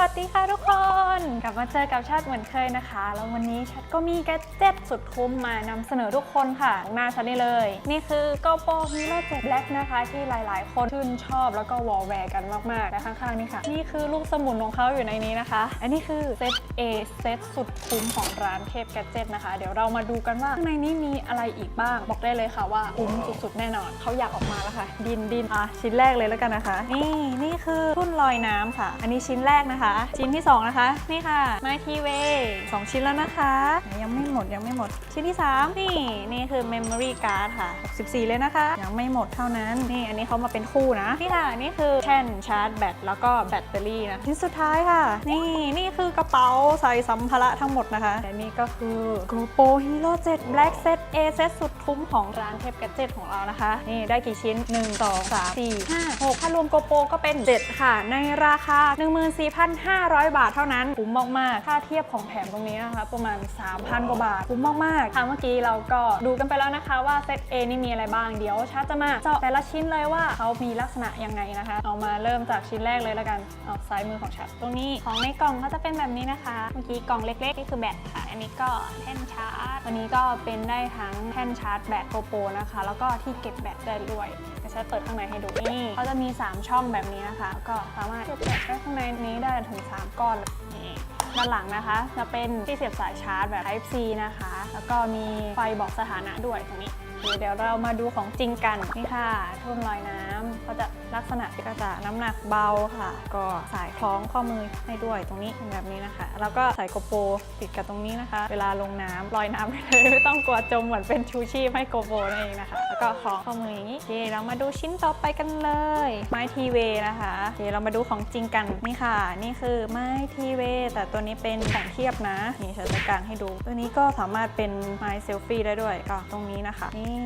วัสดีค่ะทุกคน กลับมาเจอกับชาติเหมือนเคยนะคะ แล้ววันนี้ชัดก็มีแกเจ็ตสุดคุ้มมานำเสนอทุกคนค่ะหน้าชัดนี่เลย นี่คือ GoPro Hero 7 Black นะคะ ที่หลายๆ คนชื่นชอบแล้วก็วอลแวร์กันมากๆและข้างๆนี่ค่ะ นี่คือลูกสมุนของเขาอยู่ในนี้นะคะ อันนี้คือเซต A เซตสุดคุ้มของร้านเทพแกเจ็ตนะคะ เดี๋ยวเรามาดูกันว่าข้างในนี้มีอะไรอีกบ้าง บอกได้เลยค่ะว่าคุ้มสุดๆแน่นอนเขาอยากออกมาแล้วค่ะ ดินดินอะชิ้นแรกเลยแล้วกันนะคะ นี่นี่คือทุ่นลอยน้ำค่ะ อันนี้ชิ้นแรกนะคะชิ้นที่ 2 นะคะ นี่ค่ะไมทีเวสองชิ้นแล้วนะคะ ยังไม่หมดยังไม่หมด ชิ้นที่ 3 นี่นี่คือ Memory Card ค่ะ 64 เลยนะคะ ยังไม่หมดเท่านั้น นี่อันนี้เขามาเป็นคู่นะ นี่ค่ะ นี่คือแท่นชาร์จแบตแล้วก็แบตเตอรี่นะชิ้นสุดท้ายค่ะ นี่นี่คือกระเป๋าใส่สัมภาระทั้งหมดนะคะและนี่ก็คือ GoPro Hero 7 Black Set A Set สุดคุ้มของร้านเทพแกดเจ็ตของเรานะคะ นี่ได้กี่ชิ้น 1 2 3 4 5 6 ถ้ารวม GoPro ก็เป็น 7 ค่ะ ในราคา1,500 บาทเท่านั้น คุ้มมาก ๆ ถ้าเทียบของแถมตรงนี้นะคะประมาณ 3,000 กว่าบาท คุ้มมาก ๆ ค่ะเมื่อกี้เราก็ดูกันไปแล้วนะคะว่าเซต A นี่มีอะไรบ้าง เดี๋ยวชาจะมาเจาะแต่ละชิ้นเลยว่าเขามีลักษณะยังไงนะคะ เอามาเริ่มจากชิ้นแรกเลยแล้วกัน เอาซ้ายมือของชาตรงนี้ ของในกล่องก็จะเป็นแบบนี้นะคะ เมื่อกี้กล่องเล็ก ๆ นี่คือแบตค่ะ อันนี้ก็แท่นชาร์จ วันนี้ก็เป็นได้ทั้งแท่นชาร์จแบตโกโปนะคะ แล้วก็ที่เก็บแบตได้ด้วยเดี๋ยวฉันเปิดข้างในให้ดูนี่เขาจะมี 3 ช่องแบบนี้นะคะ ก็สามารถเก็บแบตได้ข้างในนี้ได้ถึง 3 ก้อนนี่ด้านหลังนะคะจะเป็นที่เสียบสายชาร์จแบบ Type C นะคะ แล้วก็มีไฟบอกสถานะด้วยตรงนี้ เดี๋ยวเรามาดูของจริงกันนี่ค่ะทุ่นลอยน้ำ ก็จะลักษณะก็จะน้ำหนักเบาค่ะ ก็สายคล้องข้อมือให้ด้วยตรงนี้แบบนี้นะคะ แล้วก็ใส่โกโปรติดกับตรงนี้นะคะ เวลาลงน้ำลอยน้ำได้เลยไม่ต้องกลัวจมเหมือนเป็นชูชีพให้โกโปรนั่นเองนะคะ แล้วก็คล้องข้อมืออย่างนี้โอเคเรามาดูชิ้นต่อไปกันเลย ไม้ทีเวนะคะโอเคเรามาดูของจริงกันนี่ค่ะ นี่คือไม้ทีเวแต่ตัวนี้เป็นแสงเทียบนะนี่ฉันจะกางให้ดู ตัวนี้ก็สามารถเป็นไม้เซลฟี่ได้ด้วยก็ตรงนี้นะคะ นี่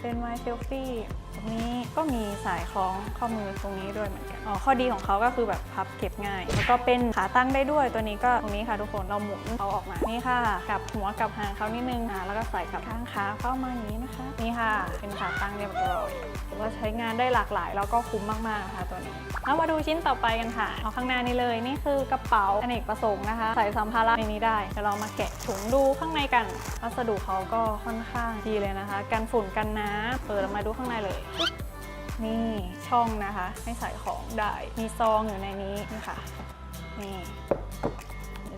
เป็นไม้เซลฟี่ตรงนี้ก็มีสายคล้องข้อมือตรงนี้ด้วยเหมือนกันอ๋อข้อดีของเขาก็คือแบบพับเก็บง่าย แล้วก็เป็นขาตั้งได้ด้วยตัวนี้ก็ตรงนี้ค่ะทุกคนเราหมุนเขาออกมานี่ค่ะกลับหัวกลับหางเขานิดนึงค่ะแล้วก็ใส่กับข้างขาเข้ามาอย่างนี้นะคะนี่ค่ะ เป็นขาตั้งเรียบร้อยถือว่าใช้งานได้หลากหลาย แล้วก็คุ้มมากๆค่ะตัวนี้เอามาดูชิ้นต่อไปกันค่ะ เอาข้างหน้านี้เลย นี่คือกระเป๋าอเนกประสงค์นะคะ ใส่สัมภาระในนี้ได้ เดี๋ยวเรามาแกะถุงดูข้างในกัน วัสดุเขาก็ค่อนข้างดีเลยนะคะ กันฝุ่นกันน้ำเปิดมาดูข้างในเลยนี่ช่องนะคะให้ใส่ของได้ มีซองอยู่ในนี้นี่ค่ะนี่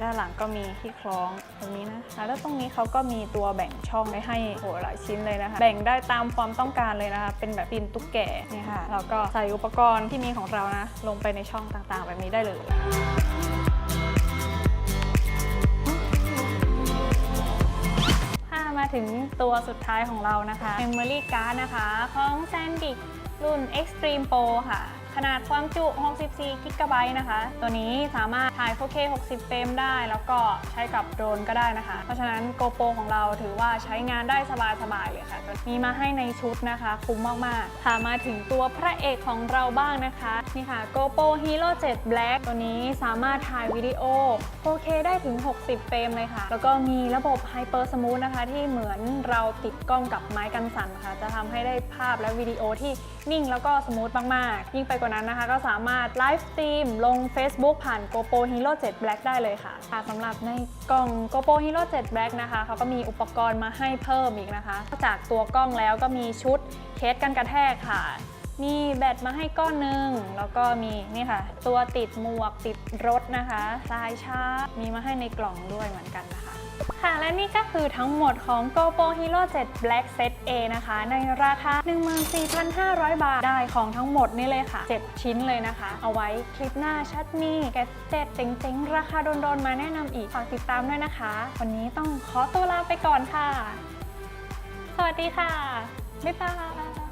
ด้านหลังก็มีที่คล้องตรงนี้นะแล้วตรงนี้เขาก็มีตัวแบ่งช่องไว้ให้โหหลายชิ้นเลยนะคะ แบ่งได้ตามความต้องการเลยนะคะ เป็นแบบปินตุ๊กแกนี่ค่ะแล้วก็ใส่อุปกรณ์ที่มีของเรานะ ลงไปในช่องต่างๆ แบบนี้ได้เลย ถึงตัวสุดท้ายของเรานะคะ Memory Card นะคะ ของ SanDisk รุ่น Extreme Pro ค่ะ ขนาดความจุ 64 g b นะคะ ตัวนี้สามารถถ่าย 4K 60 เฟรมได้ แล้วก็ใช้กับโดรนก็ได้นะคะ เพราะฉะนั้น GoPro ของเราถือว่าใช้งานได้สบายๆเลยค่ะ มีมาให้ในชุดนะคะ คุ้มมากๆค่ะมาถึงตัวพระเอกของเราบ้างนะคะ นี่ค่ะ GoPro Hero 7 Black ตัวนี้สามารถถ่ายวิดีโอ 4K ได้ถึง 60 เฟรมเลยค่ะ แล้วก็มีระบบ Hyper Smooth นะคะ ที่เหมือนเราติดกล้องกับไม้กันสั่นค่ะ จะทำให้ได้ภาพและวิดีโอที่นิ่งแล้วก็สมูทมากๆ ยิ่งไปกว่านั้นนะคะ ก็สามารถไลฟ์สตรีมลง Facebook ผ่าน GoPro Hero 7 Black ได้เลยค่ะสำหรับในกล่อง GoPro Hero 7 Black นะคะเขาก็มีอุปกรณ์มาให้เพิ่มอีกนะคะ จากตัวกล้องแล้วก็มีชุดเคสกันกระแทกค่ะ มีแบตมาให้ก้อนหนึ่งแล้วก็มีนี่ค่ะ ตัวติดหมวกติดรถนะคะสายชาร์จมีมาให้ในกล่องด้วยเหมือนกันนะคะ ค่ะและนี่ก็คือทั้งหมดของ GoPro Hero 7 Black Set A นะคะ ในราคา 14,500 บาท ได้ของทั้งหมดนี่เลยค่ะ 7 ชิ้นเลยนะคะ เอาไว้คลิปหน้าชัดนี่แกตเจ็ดเจ๋งๆ ราคาโดนๆ มาแนะนำอีก ฝากติดตามด้วยนะคะ วันนี้ต้องขอตัวลาไปก่อนค่ะ สวัสดีค่ะ บ๊ายบาย